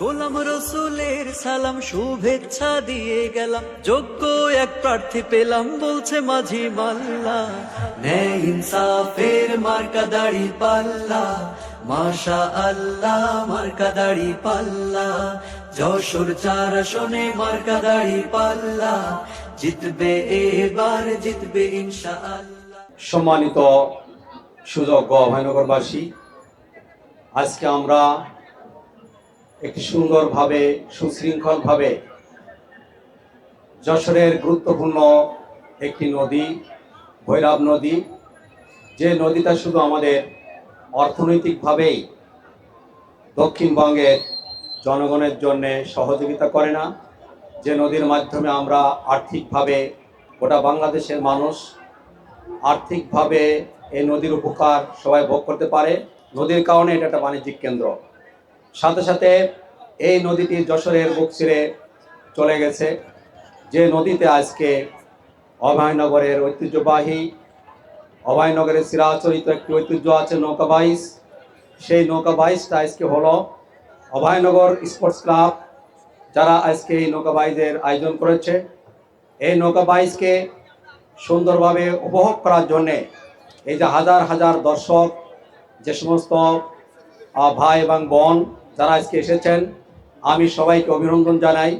গোলাম রসুলের সালাম, শুভেচ্ছা দিয়ে গেলাম। যোগ্য এক প্রার্থী পেলাম, বলছে মাঝি মাল্লা। ন্যায় ইনসাফের মার্কা দাড়ি পাল্লা। মাশা আল্লাহ মার্কা দাড়ি পাল্লা। যশোর চার শোনে মার্কা দাড়ি পাল্লা। জিতবে এবার, জিতবে ইনশা সম্মানিত সুযোগ্য অভয়নগরবাসী, আজকে আমরা একটি সুন্দরভাবে, সুশৃঙ্খলভাবে যশোরের গুরুত্বপূর্ণ একটি নদী, ভৈরব নদী, যে নদীটা শুধু আমাদের অর্থনৈতিকভাবেই দক্ষিণবঙ্গের জনগণের জন্য সহযোগিতা করে না, যে নদীর মাধ্যমে আমরা আর্থিকভাবে গোটা বাংলাদেশের মানুষ আর্থিকভাবে এই নদীর উপকার সবাই ভোগ করতে পারে। নদীর কারণে এটা একটা বাণিজ্যিক কেন্দ্র। সাথে সাথে এই নদীটি যশোরের বুক ছিঁড়ে চলে গেছে। যে নদীতে আজকে অভয়নগরের ঐতিহ্যবাহী অভয়নগরের চিরাচরিত একটি ঐতিহ্য আছে, নৌকা বাইস সেই নৌকা বাইসটা আজকে হলো অভয়নগর স্পোর্টস ক্লাব। যারা আজকে এই নৌকা বাইজের আয়োজন করেছে। এই নৌকা বাইসকে সুন্দরভাবে উপভোগ করার জন্যে এই যে হাজার হাজার দর্শক, যে সমস্ত ভাই এবং বোন যারা আজকে এসেছেন। আমি সবাইকে অভিনন্দন জানাই,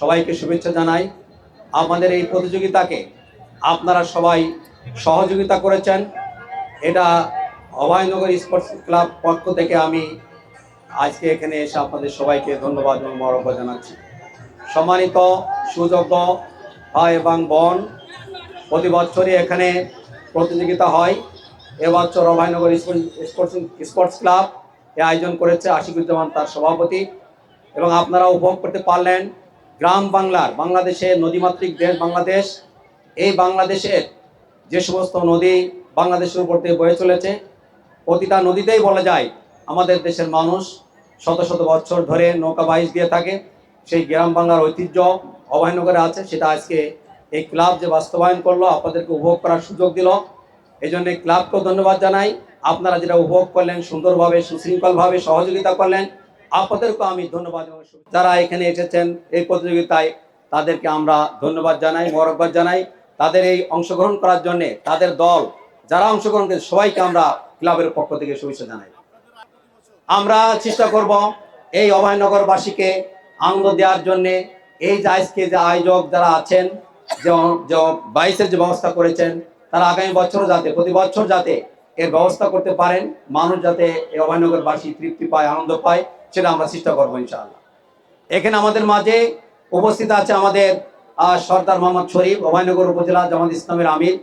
সবাইকে শুভেচ্ছা জানাই। আমাদের এই প্রতিযোগিতাকে আপনারা সবাই সহযোগিতা করেছেন। এটা অভয়নগর স্পোর্টস ক্লাব পক্ষ থেকে আমি আজকে এখানে এসে আপনাদের সবাইকে ধন্যবাদ এবং মরব্বা জানাচ্ছি। সম্মানিত সুযোগ্য ভাই এবং বোন, প্রতি বছরই এখানে প্রতিযোগিতা হয়। এবছর অভয়নগর স্পোর্টস স্পোর্টস ক্লাব এ আয়োজন করেছে আশিকুজ্জামান তার সভাপতি। এবং আপনারা উপভোগ করতে পারলেন গ্রাম বাংলার বাংলাদেশের নদীমাতৃক দেশ বাংলাদেশ। এই বাংলাদেশের যে সমস্ত নদী বাংলাদেশের উপর দিয়ে বয়ে চলেছে, প্রতিটা নদীতেই বলা যায় আমাদের দেশের মানুষ শত শত বছর ধরে নৌকা বাইশ দিয়ে থাকে। সেই গ্রাম বাংলার ঐতিহ্য অভয়নগরে আছে, সেটা আজকে এই ক্লাব যে বাস্তবায়ন করল, আপনাদেরকে উপভোগ করার সুযোগ দিল। এই জন্য ক্লাবকেও ধন্যবাদ জানাই। আপনারা যেটা উপভোগ করলেন, সুন্দরভাবে, সুশৃঙ্খলভাবে, সহযোগিতা করলেন, আপনাদেরকেও আমি ধন্যবাদ যারা এখানে এসেছেন এই প্রতিযোগিতায়, তাদেরকে আমরা ধন্যবাদ জানাই মরকবাদ জানাই। তাদের এই অংশগ্রহণ করার জন্যে তাদের দল, যারা অংশগ্রহণ করেছে, সবাইকে আমরা ক্লাবের পক্ষ থেকে শুভেচ্ছা জানাই। আমরা চেষ্টা করব এই অভয়নগরবাসীকে আনন্দ দেওয়ার জন্য, এই যে আজকে যে আয়োজক যারা আছেন, যে বাইসের যে ব্যবস্থা করেছেন, তারা আগামী বছরও যাতে, প্রতি বছর যাতে এর ব্যবস্থা করতে পারেন। মানুষ যাতে এই অভয়নগরবাসী তৃপ্তি পায়, আনন্দ পায়, সেটা আমরা চেষ্টা করব ইনশাআল্লাহ। এখানে আমাদের মাঝে উপস্থিত আছে আমাদের সর্দার মোহাম্মদ শরীফ, অভয়নগর উপজেলা জামাত ইসলামের আমির,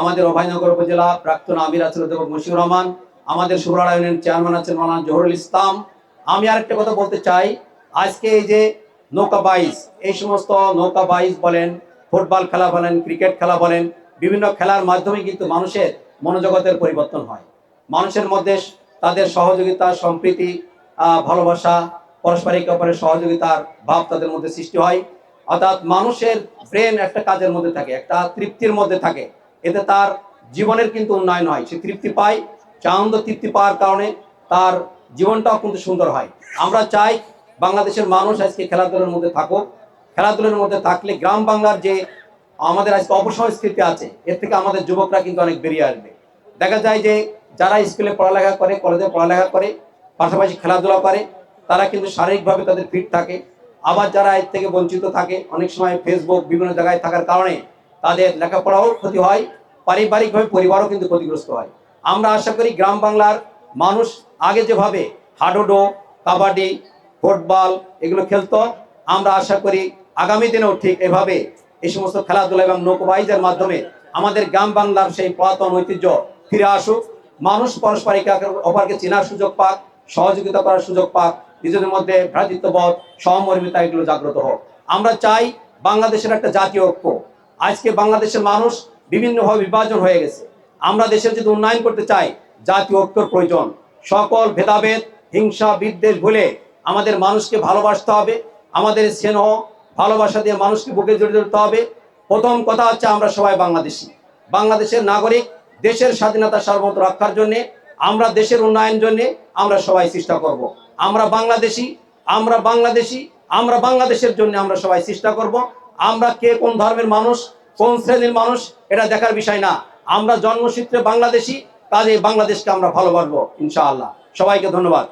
আমাদের অভয়নগর উপজেলা প্রাক্তন আমির আছেন অধ্যাপক মশিউর রহমান, আমাদের সুবরাড়া চেয়ারম্যান আছেন মৌলানা জহরুল ইসলাম। আমি আরেকটা কথা বলতে চাই, আজকে এই যে নৌকা বাইস, এই সমস্ত নৌকা বাইস বলেন, ফুটবল খেলা বলেন, ক্রিকেট খেলা বলেন, বিভিন্ন খেলার মাধ্যমে কিন্তু মানুষের মনোজগতের পরিবর্তন হয়। মানুষের মধ্যে তাদের সহযোগিতা, সম্প্রীতি ভালোবাসা, পারস্পরিক অপরের সহযোগিতার ভাব তাদের মধ্যে সৃষ্টি হয়। অর্থাৎ মানুষের ব্রেন একটা কাজের মধ্যে থাকে, একটা তৃপ্তির মধ্যে থাকে। এতে তার জীবনের কিন্তু উন্নয়ন হয়। সে তৃপ্তি পায় আনন্দ তৃপ্তি পাওয়ার কারণে তার জীবনটাও কিন্তু সুন্দর হয়। আমরা চাই বাংলাদেশের মানুষ আজকে খেলাধুলার মধ্যে থাকুক। খেলাধুলার মধ্যে থাকলে গ্রাম বাংলার যে আমাদের আজকে অপসংস্কৃতি আছে। এর থেকে আমাদের যুবকরা কিন্তু অনেক বেরিয়ে আসবে। দেখা যায় যে যারা স্কুলে পড়ালেখা করে, কলেজে পড়ালেখা করে, পাশাপাশি খেলাধুলা করে, তারা কিন্তু শারীরিকভাবে তাদের ফিট থাকে। আবার যারা এর থেকে বঞ্চিত থাকে, অনেক সময় ফেসবুক বিভিন্ন জায়গায় থাকার কারণে তাদের লেখাপড়াও ক্ষতি হয়, পারিবারিকভাবে পরিবারও কিন্তু ক্ষতিগ্রস্ত হয়। আমরা আশা করি গ্রাম বাংলার মানুষ আগে যেভাবে হাডুডো, কাবাডি, ফুটবল এগুলো খেলতো, আমরা আশা করি আগামী দিনেও ঠিক এভাবে এই সমস্ত খেলাধুলা এবং নৌকোবাইজের মাধ্যমে আমাদের গ্রাম বাংলার সেই পুরাতন ঐতিহ্য ফিরে আসুক। মানুষ পারস্পরিক অপরকে চেনার সুযোগ পাক, সহযোগিতা করার সুযোগ পাক, নিজেদের মধ্যে ভ্রাতৃত্ববোধ সহমর্মিতা এগুলো জাগ্রত হোক। আমরা চাই বাংলাদেশের একটা জাতীয় ঐক্য। আজকে বাংলাদেশের মানুষ বিভিন্নভাবে বিভাজন হয়ে গেছে। আমরা দেশের যদি উন্নয়ন করতে চাই, জাতীয় ঐক্যর প্রয়োজন। সকল ভেদাভেদ, হিংসা, বিদ্বেষ ভুলে আমাদের মানুষকে ভালোবাসতে হবে। আমাদের স্নেহ ভালোবাসা দিয়ে মানুষকে বুকে জড়িয়ে ধরতে হবে। প্রথম কথা হচ্ছে আমরা সবাই বাংলাদেশি। বাংলাদেশের নাগরিক, দেশের স্বাধীনতা সার্বভৌমত্ব রক্ষার জন্য, আমরা দেশের উন্নয়ন জন্য আমরা সবাই চেষ্টা করব। আমরা বাংলাদেশি আমরা বাংলাদেশি, আমরা বাংলাদেশের জন্য আমরা সবাই চেষ্টা করব। আমরা কে কোন ধর্মের মানুষ, কোন শ্রেণির মানুষ, এটা দেখার বিষয় না। আমরা জন্মসূত্রে বাংলাদেশি কাজে বাংলাদেশকে আমরা ভালোবাসবো, ইনশাআল্লাহ। সবাইকে ধন্যবাদ।